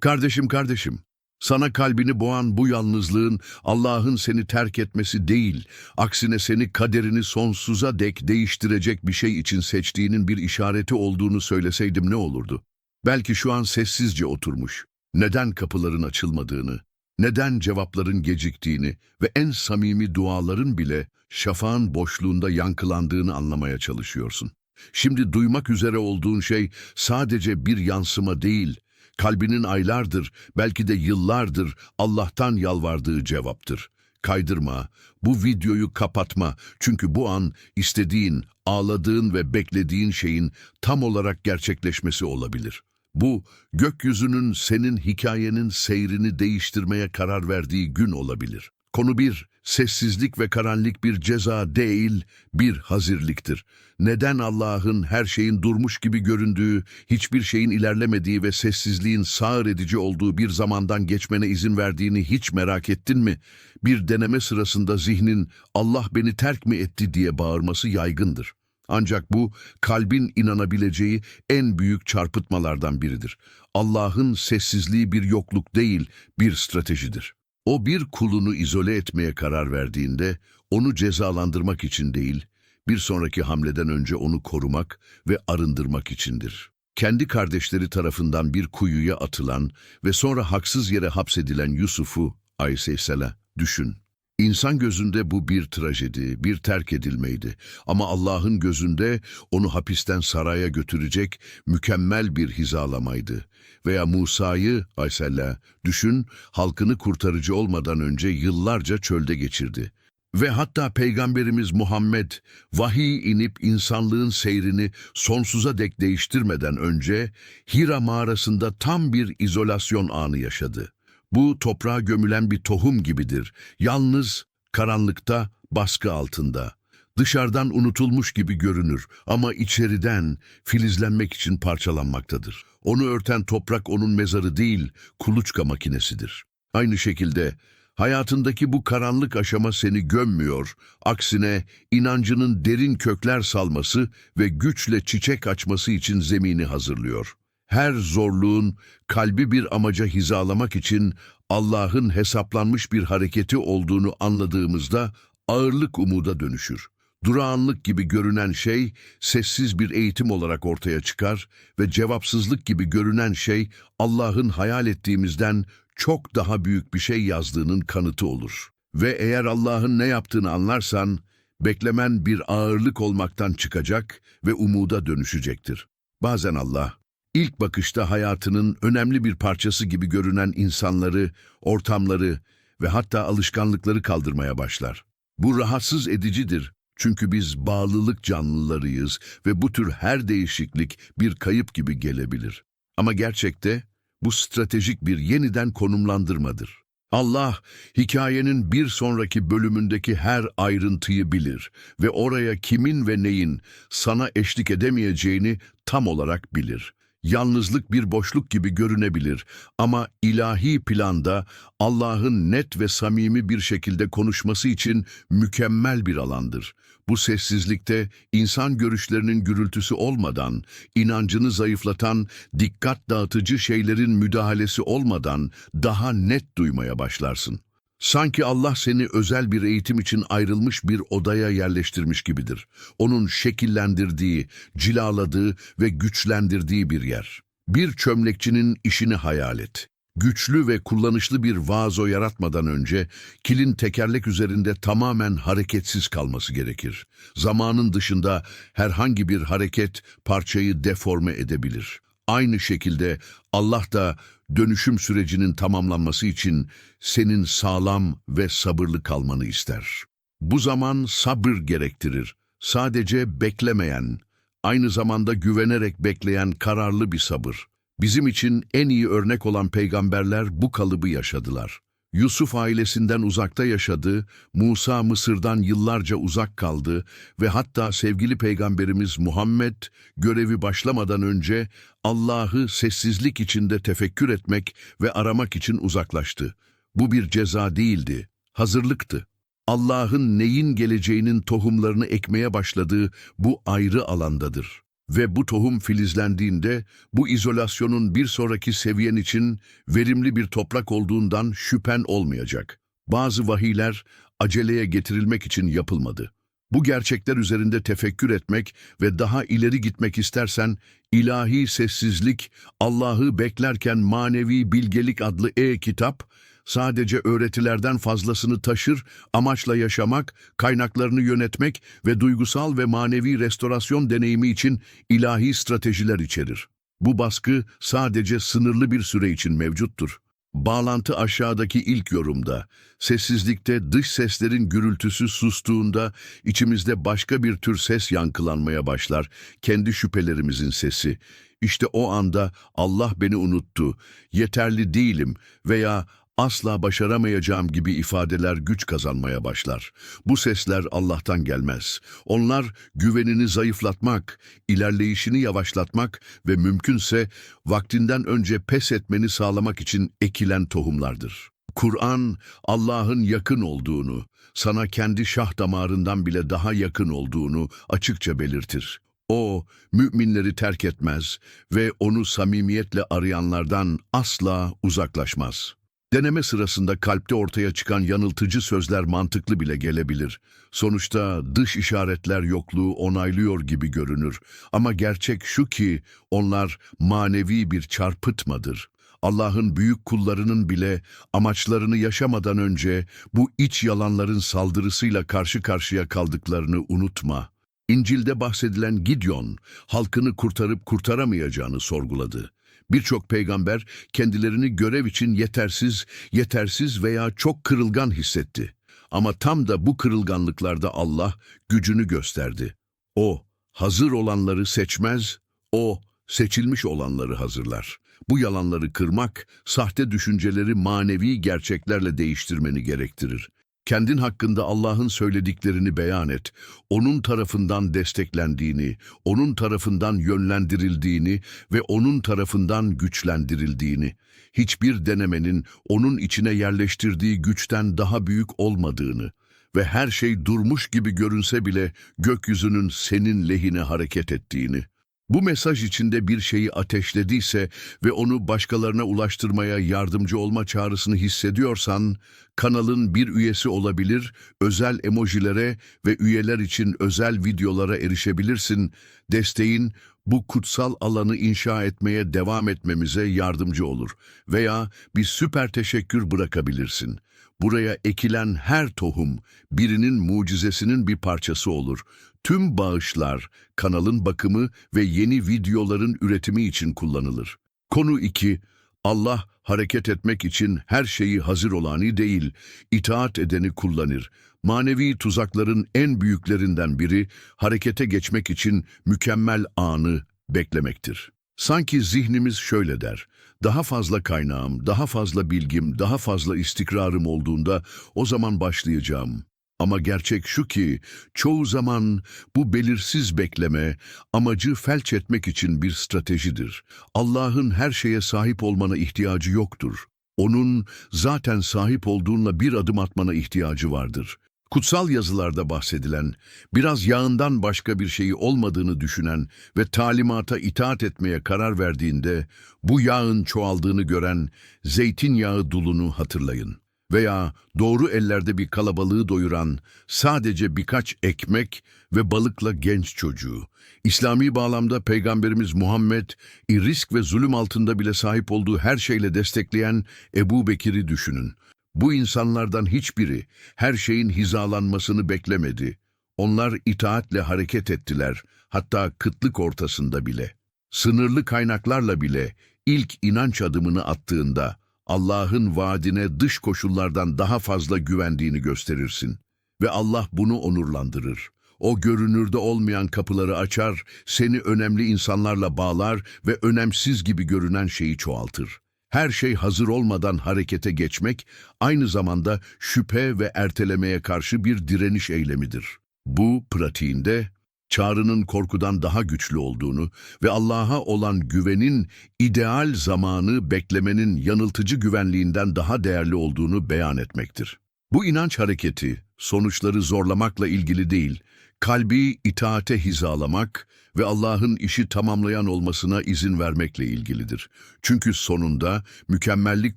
Kardeşim kardeşim, sana kalbini boğan bu yalnızlığın Allah'ın seni terk etmesi değil, aksine seni kaderini sonsuza dek değiştirecek bir şey için seçtiğinin bir işareti olduğunu söyleseydim ne olurdu? Belki şu an sessizce oturmuş, neden kapıların açılmadığını, neden cevapların geciktiğini ve en samimi duaların bile şafağın boşluğunda yankılandığını anlamaya çalışıyorsun. Şimdi duymak üzere olduğun şey sadece bir yansıma değil, kalbinin aylardır, belki de yıllardır Allah'tan yalvardığı cevaptır. Kaydırma, bu videoyu kapatma çünkü bu an istediğin, ağladığın ve beklediğin şeyin tam olarak gerçekleşmesi olabilir. Bu, gökyüzünün senin hikayenin seyrini değiştirmeye karar verdiği gün olabilir. Konu bir, sessizlik ve karanlık bir ceza değil, bir hazirliktir. Neden Allah'ın her şeyin durmuş gibi göründüğü, hiçbir şeyin ilerlemediği ve sessizliğin sağır edici olduğu bir zamandan geçmene izin verdiğini hiç merak ettin mi? Bir deneme sırasında zihnin Allah beni terk mi etti diye bağırması yaygındır. Ancak bu kalbin inanabileceği en büyük çarpıtmalardan biridir. Allah'ın sessizliği bir yokluk değil, bir stratejidir. O bir kulunu izole etmeye karar verdiğinde onu cezalandırmak için değil, bir sonraki hamleden önce onu korumak ve arındırmak içindir. Kendi kardeşleri tarafından bir kuyuya atılan ve sonra haksız yere hapsedilen Yusuf'u Aleyhisselam'a düşün. İnsan gözünde bu bir trajedi, bir terk edilmeydi. Ama Allah'ın gözünde onu hapisten saraya götürecek mükemmel bir hizalamaydı. Veya Musa'yı Aleyhisselam düşün, halkını kurtarıcı olmadan önce yıllarca çölde geçirdi. Ve hatta Peygamberimiz Muhammed vahiy inip insanlığın seyrini sonsuza dek değiştirmeden önce Hira mağarasında tam bir izolasyon anı yaşadı. Bu toprağa gömülen bir tohum gibidir. Yalnız, karanlıkta, baskı altında. Dışarıdan unutulmuş gibi görünür ama içeriden filizlenmek için parçalanmaktadır. Onu örten toprak onun mezarı değil, kuluçka makinesidir. Aynı şekilde hayatındaki bu karanlık aşama seni gömmüyor, aksine inancının derin kökler salması ve güçle çiçek açması için zemini hazırlıyor. Her zorluğun kalbi bir amaca hizalamak için Allah'ın hesaplanmış bir hareketi olduğunu anladığımızda ağırlık umuda dönüşür. Durağanlık gibi görünen şey sessiz bir eğitim olarak ortaya çıkar ve cevapsızlık gibi görünen şey Allah'ın hayal ettiğimizden çok daha büyük bir şey yazdığının kanıtı olur. Ve eğer Allah'ın ne yaptığını anlarsan, beklemen bir ağırlık olmaktan çıkacak ve umuda dönüşecektir. Bazen Allah, ilk bakışta hayatının önemli bir parçası gibi görünen insanları, ortamları ve hatta alışkanlıkları kaldırmaya başlar. Bu rahatsız edicidir çünkü biz bağlılık canlılarıyız ve bu tür her değişiklik bir kayıp gibi gelebilir. Ama gerçekte bu stratejik bir yeniden konumlandırmadır. Allah, hikayenin bir sonraki bölümündeki her ayrıntıyı bilir ve oraya kimin ve neyin sana eşlik edemeyeceğini tam olarak bilir. Yalnızlık bir boşluk gibi görünebilir ama ilahi planda Allah'ın net ve samimi bir şekilde konuşması için mükemmel bir alandır. Bu sessizlikte insan görüşlerinin gürültüsü olmadan, inancını zayıflatan, dikkat dağıtıcı şeylerin müdahalesi olmadan daha net duymaya başlarsın. Sanki Allah seni özel bir eğitim için ayrılmış bir odaya yerleştirmiş gibidir. Onun şekillendirdiği, cilaladığı ve güçlendirdiği bir yer. Bir çömlekçinin işini hayal et. Güçlü ve kullanışlı bir vazo yaratmadan önce kilin tekerlek üzerinde tamamen hareketsiz kalması gerekir. Zamanın dışında herhangi bir hareket parçayı deforme edebilir. Aynı şekilde Allah da dönüşüm sürecinin tamamlanması için senin sağlam ve sabırlı kalmanı ister. Bu zaman sabır gerektirir. Sadece beklemeyen, aynı zamanda güvenerek bekleyen kararlı bir sabır. Bizim için en iyi örnek olan peygamberler bu kalıbı yaşadılar. Yusuf ailesinden uzakta yaşadı, Musa Mısır'dan yıllarca uzak kaldı ve hatta sevgili peygamberimiz Muhammed görevi başlamadan önce Allah'ı sessizlik içinde tefekkür etmek ve aramak için uzaklaştı. Bu bir ceza değildi, hazırlıktı. Allah'ın neyin geleceğinin tohumlarını ekmeye başladığı bu ayrı alandadır. Ve bu tohum filizlendiğinde bu izolasyonun bir sonraki seviyen için verimli bir toprak olduğundan şüphen olmayacak. Bazı vahiyler aceleye getirilmek için yapılmadı. Bu gerçekler üzerinde tefekkür etmek ve daha ileri gitmek istersen ilahi sessizlik, Allah'ı beklerken manevi bilgelik adlı e-kitap sadece öğretilerden fazlasını taşır, amaçla yaşamak, kaynaklarını yönetmek ve duygusal ve manevi restorasyon deneyimi için ilahi stratejiler içerir. Bu baskı sadece sınırlı bir süre için mevcuttur. Bağlantı aşağıdaki ilk yorumda, sessizlikte dış seslerin gürültüsü sustuğunda içimizde başka bir tür ses yankılanmaya başlar, kendi şüphelerimizin sesi. İşte o anda Allah beni unuttu, yeterli değilim veya asla başaramayacağım gibi ifadeler güç kazanmaya başlar. Bu sesler Allah'tan gelmez. Onlar güvenini zayıflatmak, ilerleyişini yavaşlatmak ve mümkünse vaktinden önce pes etmeni sağlamak için ekilen tohumlardır. Kur'an, Allah'ın yakın olduğunu, sana kendi şah damarından bile daha yakın olduğunu açıkça belirtir. O, müminleri terk etmez ve onu samimiyetle arayanlardan asla uzaklaşmaz. Deneme sırasında kalpte ortaya çıkan yanıltıcı sözler mantıklı bile gelebilir. Sonuçta dış işaretler yokluğu onaylıyor gibi görünür. Ama gerçek şu ki onlar manevi bir çarpıtmadır. Allah'ın büyük kullarının bile amaçlarını yaşamadan önce bu iç yalanların saldırısıyla karşı karşıya kaldıklarını unutma. İncil'de bahsedilen Gideon, halkını kurtarıp kurtaramayacağını sorguladı. Birçok peygamber kendilerini görev için yetersiz, yetersiz veya çok kırılgan hissetti. Ama tam da bu kırılganlıklarda Allah gücünü gösterdi. O, hazır olanları seçmez, o, seçilmiş olanları hazırlar. Bu yalanları kırmak, sahte düşünceleri manevi gerçeklerle değiştirmeni gerektirir. Kendin hakkında Allah'ın söylediklerini beyan et. Onun tarafından desteklendiğini, onun tarafından yönlendirildiğini ve onun tarafından güçlendirildiğini, hiçbir denemenin onun içine yerleştirdiği güçten daha büyük olmadığını ve her şey durmuş gibi görünse bile gökyüzünün senin lehine hareket ettiğini. Bu mesaj içinde bir şeyi ateşlediyse ve onu başkalarına ulaştırmaya yardımcı olma çağrısını hissediyorsan, kanalın bir üyesi olabilir, özel emojilere ve üyeler için özel videolara erişebilirsin. Desteğin bu kutsal alanı inşa etmeye devam etmemize yardımcı olur veya bir süper teşekkür bırakabilirsin. Buraya ekilen her tohum birinin mucizesinin bir parçası olur. Tüm bağışlar kanalın bakımı ve yeni videoların üretimi için kullanılır. Konu 2. Allah hareket etmek için her şeyi hazır olanı değil, itaat edeni kullanır. Manevi tuzakların en büyüklerinden biri harekete geçmek için mükemmel anı beklemektir. Sanki zihnimiz şöyle der, daha fazla kaynağım, daha fazla bilgim, daha fazla istikrarım olduğunda o zaman başlayacağım. Ama gerçek şu ki çoğu zaman bu belirsiz bekleme amacı felç etmek için bir stratejidir. Allah'ın her şeye sahip olmana ihtiyacı yoktur. Onun zaten sahip olduğunla bir adım atmana ihtiyacı vardır. Kutsal yazılarda bahsedilen, biraz yağından başka bir şeyi olmadığını düşünen ve talimata itaat etmeye karar verdiğinde bu yağın çoğaldığını gören zeytinyağı dulunu hatırlayın. Veya doğru ellerde bir kalabalığı doyuran sadece birkaç ekmek ve balıkla genç çocuğu. İslami bağlamda Peygamberimiz Muhammed, risk ve zulüm altında bile sahip olduğu her şeyle destekleyen Ebu Bekir'i düşünün. Bu insanlardan hiçbiri her şeyin hizalanmasını beklemedi. Onlar itaatle hareket ettiler, hatta kıtlık ortasında bile. Sınırlı kaynaklarla bile ilk inanç adımını attığında Allah'ın vaadine dış koşullardan daha fazla güvendiğini gösterirsin. Ve Allah bunu onurlandırır. O görünürde olmayan kapıları açar, seni önemli insanlarla bağlar ve önemsiz gibi görünen şeyi çoğaltır. Her şey hazır olmadan harekete geçmek, aynı zamanda şüphe ve ertelemeye karşı bir direniş eylemidir. Bu, pratiğinde, çağrının korkudan daha güçlü olduğunu ve Allah'a olan güvenin ideal zamanı beklemenin yanıltıcı güvenliğinden daha değerli olduğunu beyan etmektir. Bu inanç hareketi, sonuçları zorlamakla ilgili değil, kalbi itaate hizalamak ve Allah'ın işi tamamlayan olmasına izin vermekle ilgilidir. Çünkü sonunda mükemmellik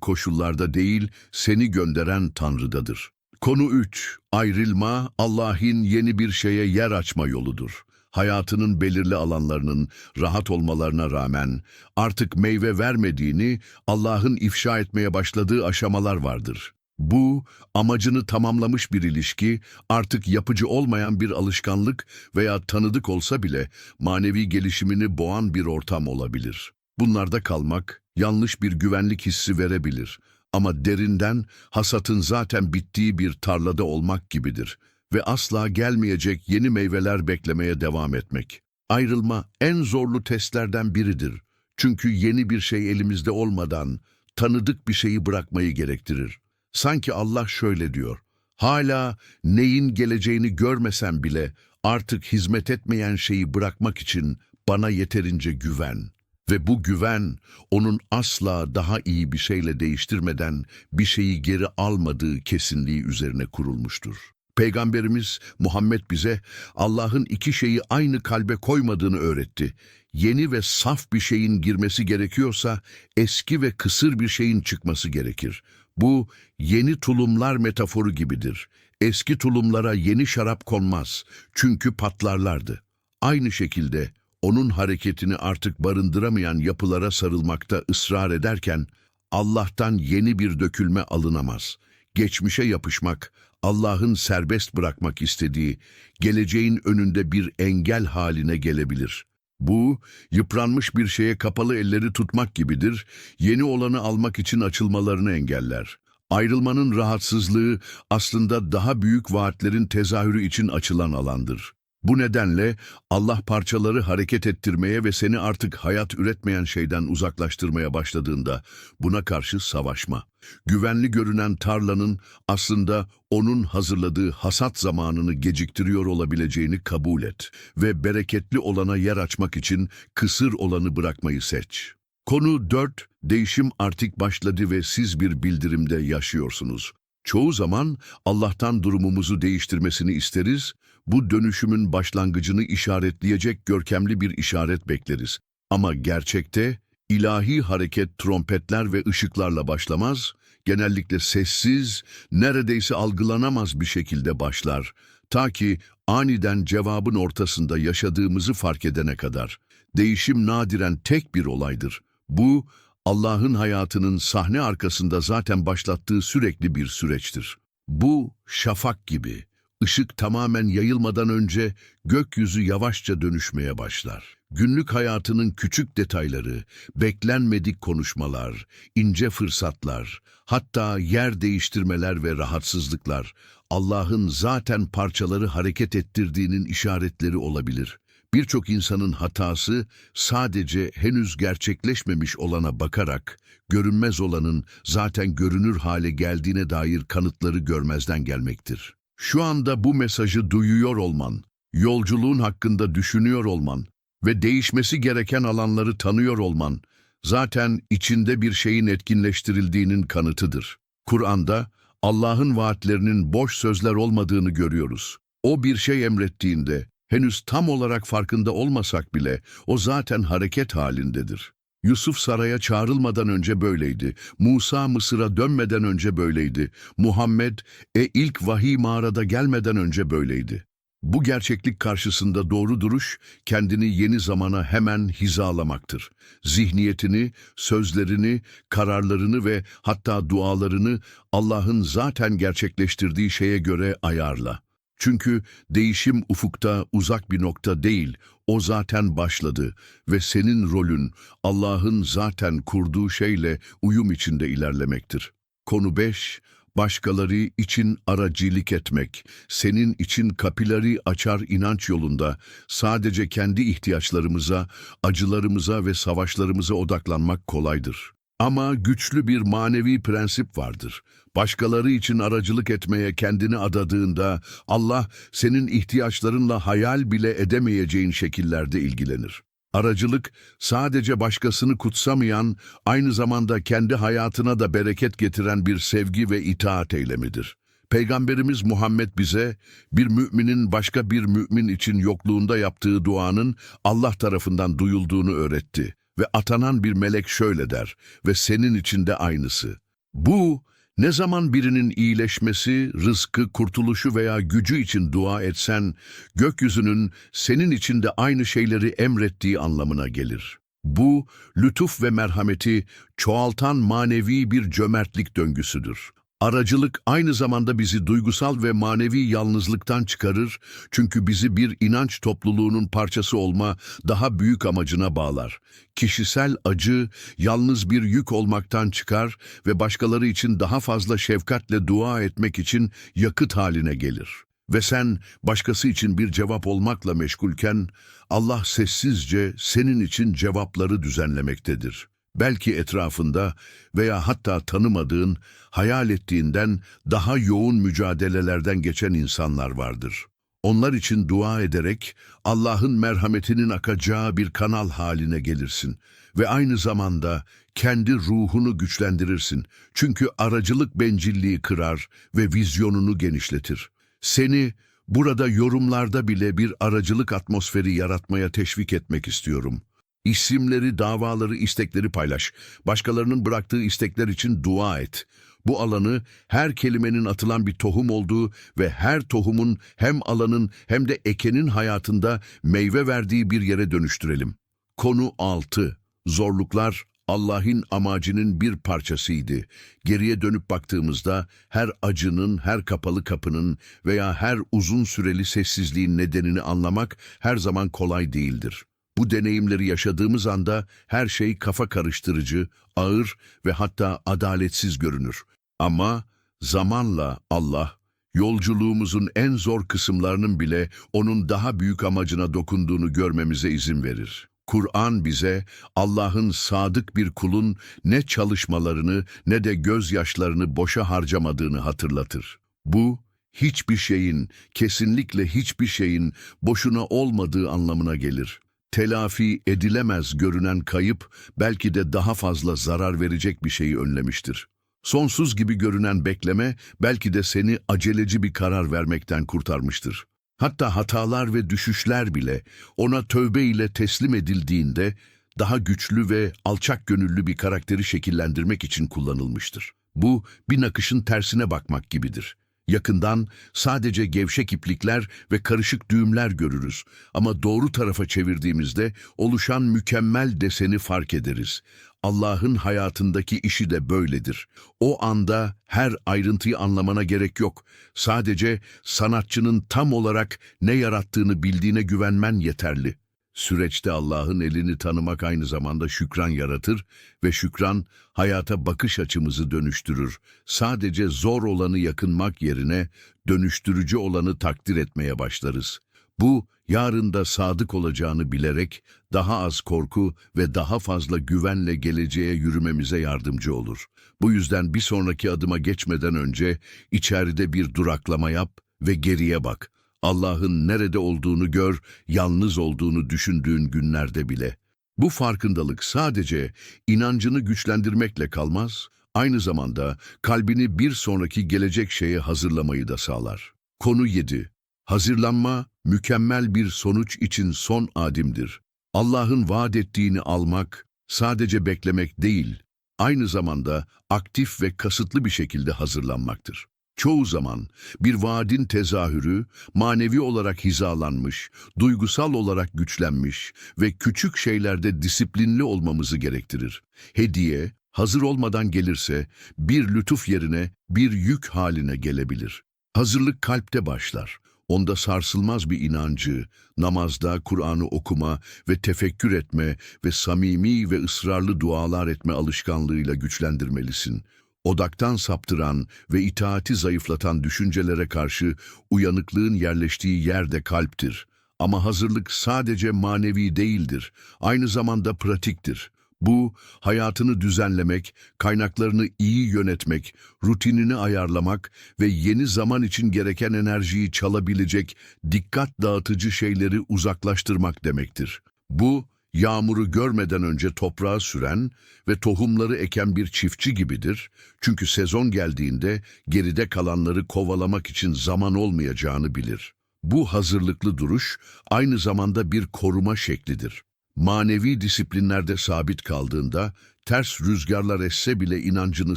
koşullarda değil, seni gönderen Tanrı'dadır. Konu 3. Ayrılma, Allah'ın yeni bir şeye yer açma yoludur. Hayatının belirli alanlarının rahat olmalarına rağmen artık meyve vermediğini Allah'ın ifşa etmeye başladığı aşamalar vardır. Bu, amacını tamamlamış bir ilişki, artık yapıcı olmayan bir alışkanlık veya tanıdık olsa bile manevi gelişimini boğan bir ortam olabilir. Bunlarda kalmak, yanlış bir güvenlik hissi verebilir. Ama derinden hasatın zaten bittiği bir tarlada olmak gibidir ve asla gelmeyecek yeni meyveler beklemeye devam etmek. Ayrılma en zorlu testlerden biridir. Çünkü yeni bir şey elimizde olmadan tanıdık bir şeyi bırakmayı gerektirir. Sanki Allah şöyle diyor, hala neyin geleceğini görmesen bile artık hizmet etmeyen şeyi bırakmak için bana yeterince güven. Ve bu güven onun asla daha iyi bir şeyle değiştirmeden bir şeyi geri almadığı kesinliği üzerine kurulmuştur. Peygamberimiz Muhammed bize Allah'ın iki şeyi aynı kalbe koymadığını öğretti. Yeni ve saf bir şeyin girmesi gerekiyorsa eski ve kısır bir şeyin çıkması gerekir. Bu yeni tulumlar metaforu gibidir. Eski tulumlara yeni şarap konmaz çünkü patlarlardı. Aynı şekilde onun hareketini artık barındıramayan yapılara sarılmakta ısrar ederken Allah'tan yeni bir dökülme alınamaz. Geçmişe yapışmak, Allah'ın serbest bırakmak istediği, geleceğin önünde bir engel haline gelebilir. Bu, yıpranmış bir şeye kapalı elleri tutmak gibidir, yeni olanı almak için açılmalarını engeller. Ayrılmanın rahatsızlığı aslında daha büyük vaatlerin tezahürü için açılan alandır. Bu nedenle Allah parçaları hareket ettirmeye ve seni artık hayat üretmeyen şeyden uzaklaştırmaya başladığında buna karşı savaşma. Güvenli görünen tarlanın aslında onun hazırladığı hasat zamanını geciktiriyor olabileceğini kabul et ve bereketli olana yer açmak için kısır olanı bırakmayı seç. Konu 4. Değişim artık başladı ve siz bir bildirimde yaşıyorsunuz. Çoğu zaman Allah'tan durumumuzu değiştirmesini isteriz, bu dönüşümün başlangıcını işaretleyecek görkemli bir işaret bekleriz. Ama gerçekte ilahi hareket trompetler ve ışıklarla başlamaz, genellikle sessiz, neredeyse algılanamaz bir şekilde başlar. Ta ki aniden cevabın ortasında yaşadığımızı fark edene kadar. Değişim nadiren tek bir olaydır. Bu, Allah'ın hayatının sahne arkasında zaten başlattığı sürekli bir süreçtir. Bu şafak gibi. Işık tamamen yayılmadan önce gökyüzü yavaşça dönüşmeye başlar. Günlük hayatının küçük detayları, beklenmedik konuşmalar, ince fırsatlar, hatta yer değiştirmeler ve rahatsızlıklar Allah'ın zaten parçaları hareket ettirdiğinin işaretleri olabilir. Birçok insanın hatası sadece henüz gerçekleşmemiş olana bakarak, görünmez olanın zaten görünür hale geldiğine dair kanıtları görmezden gelmektir. Şu anda bu mesajı duyuyor olman, yolculuğun hakkında düşünüyor olman ve değişmesi gereken alanları tanıyor olman, zaten içinde bir şeyin etkinleştirildiğinin kanıtıdır. Kur'an'da Allah'ın vaatlerinin boş sözler olmadığını görüyoruz. O bir şey emrettiğinde, henüz tam olarak farkında olmasak bile o zaten hareket halindedir. Yusuf saraya çağrılmadan önce böyleydi. Musa Mısır'a dönmeden önce böyleydi. Muhammed e ilk vahiy mağarada gelmeden önce böyleydi. Bu gerçeklik karşısında doğru duruş, kendini yeni zamana hemen hizalamaktır. Zihniyetini, sözlerini, kararlarını ve hatta dualarını Allah'ın zaten gerçekleştirdiği şeye göre ayarla. Çünkü değişim ufukta uzak bir nokta değil, o zaten başladı ve senin rolün Allah'ın zaten kurduğu şeyle uyum içinde ilerlemektir. Konu 5. Başkaları için aracılık etmek, senin için kapilari açar inanç yolunda sadece kendi ihtiyaçlarımıza, acılarımıza ve savaşlarımıza odaklanmak kolaydır. Ama güçlü bir manevi prensip vardır. Başkaları için aracılık etmeye kendini adadığında Allah senin ihtiyaçlarınla hayal bile edemeyeceğin şekillerde ilgilenir. Aracılık sadece başkasını kutsamayan, aynı zamanda kendi hayatına da bereket getiren bir sevgi ve itaat eylemidir. Peygamberimiz Muhammed bize bir müminin başka bir mümin için yokluğunda yaptığı duanın Allah tarafından duyulduğunu öğretti. Ve atanan bir melek şöyle der ve senin için de aynısı. Bu ne zaman birinin iyileşmesi, rızkı, kurtuluşu veya gücü için dua etsen, gökyüzünün senin için de aynı şeyleri emrettiği anlamına gelir. Bu, lütuf ve merhameti çoğaltan manevi bir cömertlik döngüsüdür. Aracılık aynı zamanda bizi duygusal ve manevi yalnızlıktan çıkarır çünkü bizi bir inanç topluluğunun parçası olma daha büyük amacına bağlar. Kişisel acı yalnız bir yük olmaktan çıkar ve başkaları için daha fazla şefkatle dua etmek için yakıt haline gelir. Ve sen başkası için bir cevap olmakla meşgulken Allah sessizce senin için cevapları düzenlemektedir. Belki etrafında veya hatta tanımadığın, hayal ettiğinden daha yoğun mücadelelerden geçen insanlar vardır. Onlar için dua ederek Allah'ın merhametinin akacağı bir kanal haline gelirsin ve aynı zamanda kendi ruhunu güçlendirirsin. Çünkü aracılık bencilliği kırar ve vizyonunu genişletir. Seni burada yorumlarda bile bir aracılık atmosferi yaratmaya teşvik etmek istiyorum. İsimleri, davaları, istekleri paylaş. Başkalarının bıraktığı istekler için dua et. Bu alanı her kelimenin atılan bir tohum olduğu ve her tohumun hem alanın hem de ekenin hayatında meyve verdiği bir yere dönüştürelim. Konu 6. Zorluklar Allah'ın amacının bir parçasıydı. Geriye dönüp baktığımızda her acının, her kapalı kapının veya her uzun süreli sessizliğin nedenini anlamak her zaman kolay değildir. Bu deneyimleri yaşadığımız anda her şey kafa karıştırıcı, ağır ve hatta adaletsiz görünür. Ama zamanla Allah, yolculuğumuzun en zor kısımlarının bile onun daha büyük amacına dokunduğunu görmemize izin verir. Kur'an bize Allah'ın sadık bir kulun ne çalışmalarını ne de gözyaşlarını boşa harcamadığını hatırlatır. Bu, hiçbir şeyin, kesinlikle hiçbir şeyin boşuna olmadığı anlamına gelir. Telafi edilemez görünen kayıp belki de daha fazla zarar verecek bir şeyi önlemiştir. Sonsuz gibi görünen bekleme belki de seni aceleci bir karar vermekten kurtarmıştır. Hatta hatalar ve düşüşler bile ona tövbe ile teslim edildiğinde daha güçlü ve alçak gönüllü bir karakteri şekillendirmek için kullanılmıştır. Bu bir nakışın tersine bakmak gibidir. Yakından sadece gevşek iplikler ve karışık düğümler görürüz ama doğru tarafa çevirdiğimizde oluşan mükemmel deseni fark ederiz. Allah'ın hayatındaki işi de böyledir. O anda her ayrıntıyı anlamana gerek yok. Sadece sanatçının tam olarak ne yarattığını bildiğine güvenmen yeterli. Süreçte Allah'ın elini tanımak aynı zamanda şükran yaratır ve şükran hayata bakış açımızı dönüştürür. Sadece zor olanı yakınmak yerine dönüştürücü olanı takdir etmeye başlarız. Bu, yarında sadık olacağını bilerek daha az korku ve daha fazla güvenle geleceğe yürümemize yardımcı olur. Bu yüzden bir sonraki adıma geçmeden önce içeride bir duraklama yap ve geriye bak. Allah'ın nerede olduğunu gör, yalnız olduğunu düşündüğün günlerde bile. Bu farkındalık sadece inancını güçlendirmekle kalmaz, aynı zamanda kalbini bir sonraki gelecek şeye hazırlamayı da sağlar. Konu 7. Hazırlanma, mükemmel bir sonuç için son adimdir. Allah'ın vaat ettiğini almak, sadece beklemek değil, aynı zamanda aktif ve kasıtlı bir şekilde hazırlanmaktır. Çoğu zaman bir vaadin tezahürü manevi olarak hizalanmış, duygusal olarak güçlenmiş ve küçük şeylerde disiplinli olmamızı gerektirir. Hediye, hazır olmadan gelirse bir lütuf yerine bir yük haline gelebilir. Hazırlık kalpte başlar. Onda sarsılmaz bir inancı, namazda Kur'an'ı okuma ve tefekkür etme ve samimi ve ısrarlı dualar etme alışkanlığıyla güçlendirmelisin. Odaktan saptıran ve itaati zayıflatan düşüncelere karşı uyanıklığın yerleştiği yer de kalptir. Ama hazırlık sadece manevi değildir, aynı zamanda pratiktir. Bu, hayatını düzenlemek, kaynaklarını iyi yönetmek, rutinini ayarlamak ve yeni zaman için gereken enerjiyi çalabilecek dikkat dağıtıcı şeyleri uzaklaştırmak demektir. Bu, yağmuru görmeden önce toprağa süren ve tohumları eken bir çiftçi gibidir. Çünkü sezon geldiğinde geride kalanları kovalamak için zaman olmayacağını bilir. Bu hazırlıklı duruş aynı zamanda bir koruma şeklidir. Manevi disiplinlerde sabit kaldığında ters rüzgarlar esse bile inancını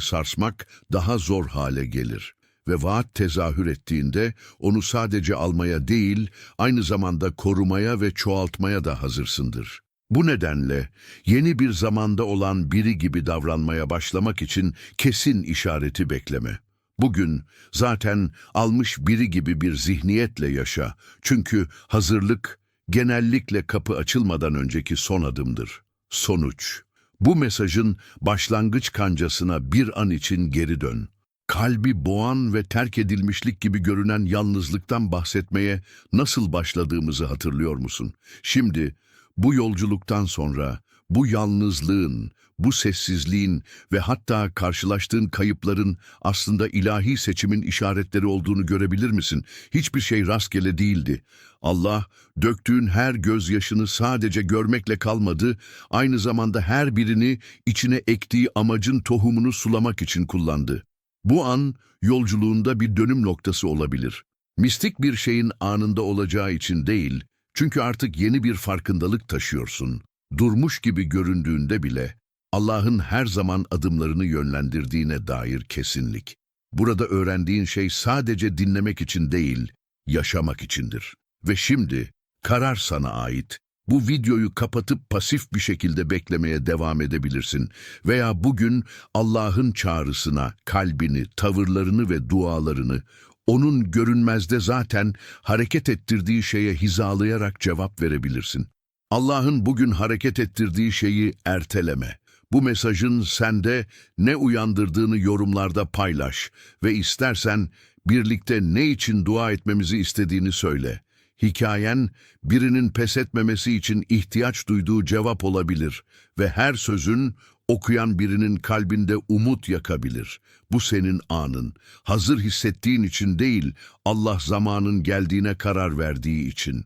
sarsmak daha zor hale gelir ve vaat tezahür ettiğinde onu sadece almaya değil, aynı zamanda korumaya ve çoğaltmaya da hazırsındır. Bu nedenle yeni bir zamanda olan biri gibi davranmaya başlamak için kesin işareti bekleme. Bugün zaten almış biri gibi bir zihniyetle yaşa. Çünkü hazırlık genellikle kapı açılmadan önceki son adımdır. Sonuç. Bu mesajın başlangıç kancasına bir an için geri dön. Kalbi boğan ve terk edilmişlik gibi görünen yalnızlıktan bahsetmeye nasıl başladığımızı hatırlıyor musun? Şimdi bu yolculuktan sonra bu yalnızlığın, bu sessizliğin ve hatta karşılaştığın kayıpların aslında ilahi seçimin işaretleri olduğunu görebilir misin? Hiçbir şey rastgele değildi. Allah döktüğün her gözyaşını sadece görmekle kalmadı, aynı zamanda her birini içine ektiği amacın tohumunu sulamak için kullandı. Bu an yolculuğunda bir dönüm noktası olabilir. Mistik bir şeyin anında olacağı için değil, çünkü artık yeni bir farkındalık taşıyorsun. Durmuş gibi göründüğünde bile Allah'ın her zaman adımlarını yönlendirdiğine dair kesinlik. Burada öğrendiğin şey sadece dinlemek için değil, yaşamak içindir. Ve şimdi karar sana ait. Bu videoyu kapatıp pasif bir şekilde beklemeye devam edebilirsin. Veya bugün Allah'ın çağrısına kalbini, tavırlarını ve dualarını onun görünmezde zaten hareket ettirdiği şeye hizalayarak cevap verebilirsin. Allah'ın bugün hareket ettirdiği şeyi erteleme. Bu mesajın sende ne uyandırdığını yorumlarda paylaş ve istersen birlikte ne için dua etmemizi istediğini söyle. Hikayen birinin pes etmemesi için ihtiyaç duyduğu cevap olabilir ve her sözün okuyan birinin kalbinde umut yakabilir. Bu senin anın. Hazır hissettiğin için değil, Allah zamanın geldiğine karar verdiği için.